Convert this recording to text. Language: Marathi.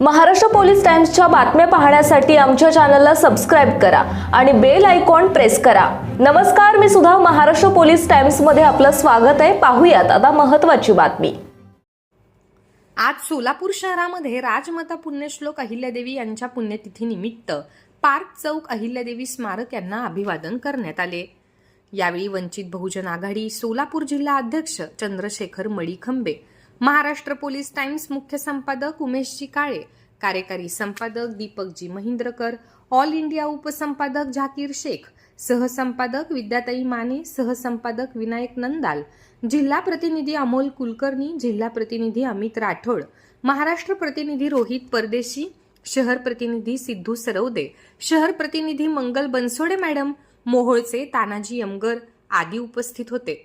महाराष्ट्र पोलीस टाइम्सच्या बातम्या पाहण्यासाठी आमच्या चॅनलला सबस्क्राईब करा आणि बेल आयकॉन प्रेस करा. नमस्कार मी सुद्धा महाराष्ट्र पोलीस टाइम्समध्ये आपलं स्वागत आहे. पाहूयात आता महत्वाची बातमी. आज सोलापूर शहरामध्ये राजमाता पुण्यश्लोक अहिल्यादेवी यांच्या पुण्यतिथीनिमित्त पार्क चौक अहिल्यादेवी स्मारक यांना अभिवादन करण्यात आले. यावेळी वंचित बहुजन आघाडी सोलापूर जिल्हा अध्यक्ष चंद्रशेखर मळीखंबे महाराष्ट्र पोलीस टाइम्स मुख्य संपादक उमेशजी काळे कार्यकारी संपादक दीपकजी महिंद्रकर ऑल इंडिया उपसंपादक झाकीर शेख सहसंपादक विद्याताई माने सहसंपादक विनायक नंदाल जिल्हा प्रतिनिधी अमोल कुलकर्णी जिल्हा प्रतिनिधी अमित राठोड महाराष्ट्र प्रतिनिधी रोहित परदेशी शहर प्रतिनिधी सिद्धू सरवदे शहर प्रतिनिधी मंगल बनसोडे मॅडम मोहोळचे तानाजी यमगर आदी उपस्थित होते.